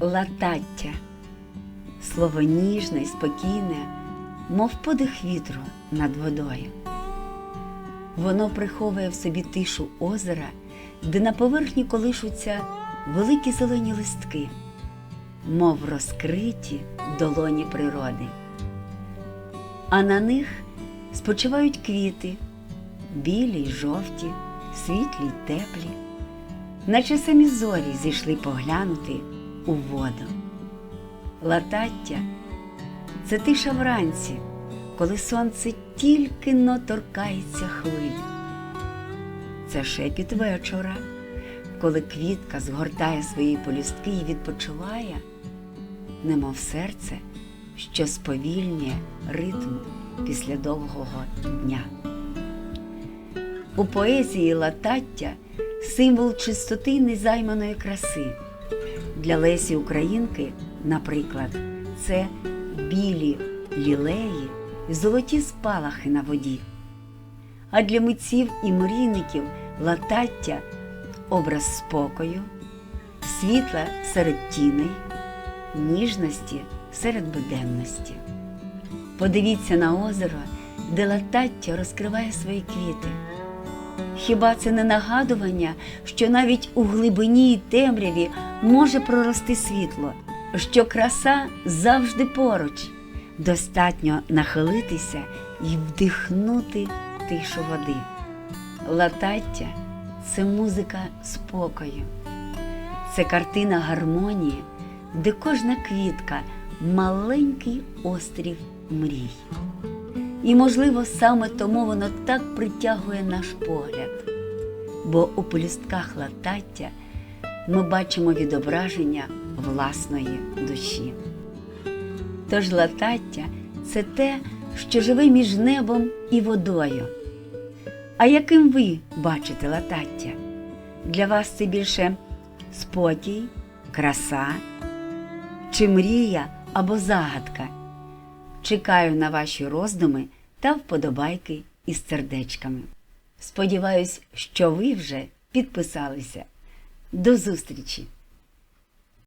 латаття. Слово ніжне й спокійне, мов подих вітру над водою. Воно приховує в собі тишу озера, де на поверхні колишуться великі зелені листки, мов розкриті долоні природи. А на них спочивають квіти, білі й жовті, світлі й теплі, наче самі зорі зійшли поглянути у воду. Латаття це тиша вранці, коли сонце тільки но торкається хвиль. Це шепіт вечора, коли квітка згортає свої полюстки і відпочиває, немов серце, що сповільнює ритм після довгого дня. У поезії латаття символ чистоти незайманої краси. Для Лесі Українки, наприклад, це білі лілеї і золоті спалахи на воді. А для митців і мрійників латаття образ спокою, світла серед тіней, ніжності серед буденності. Подивіться на озеро, де латаття розкриває свої квіти. Хіба це не нагадування, що навіть у глибині й темряві може прорости світло, що краса завжди поруч, достатньо нахилитися і вдихнути тишу води. Латаття це музика спокою, це картина гармонії, де кожна квітка маленький острів мрій. І, можливо, саме тому воно так притягує наш погляд, бо у полюстках латаття ми бачимо відображення власної душі. Тож латаття це те, що живе між небом і водою. А яким ви бачите латаття? Для вас це більше спокій, краса чи мрія або загадка? Чекаю на ваші роздуми та вподобайки із сердечками. Сподіваюсь, що ви вже підписалися. До зустрічі!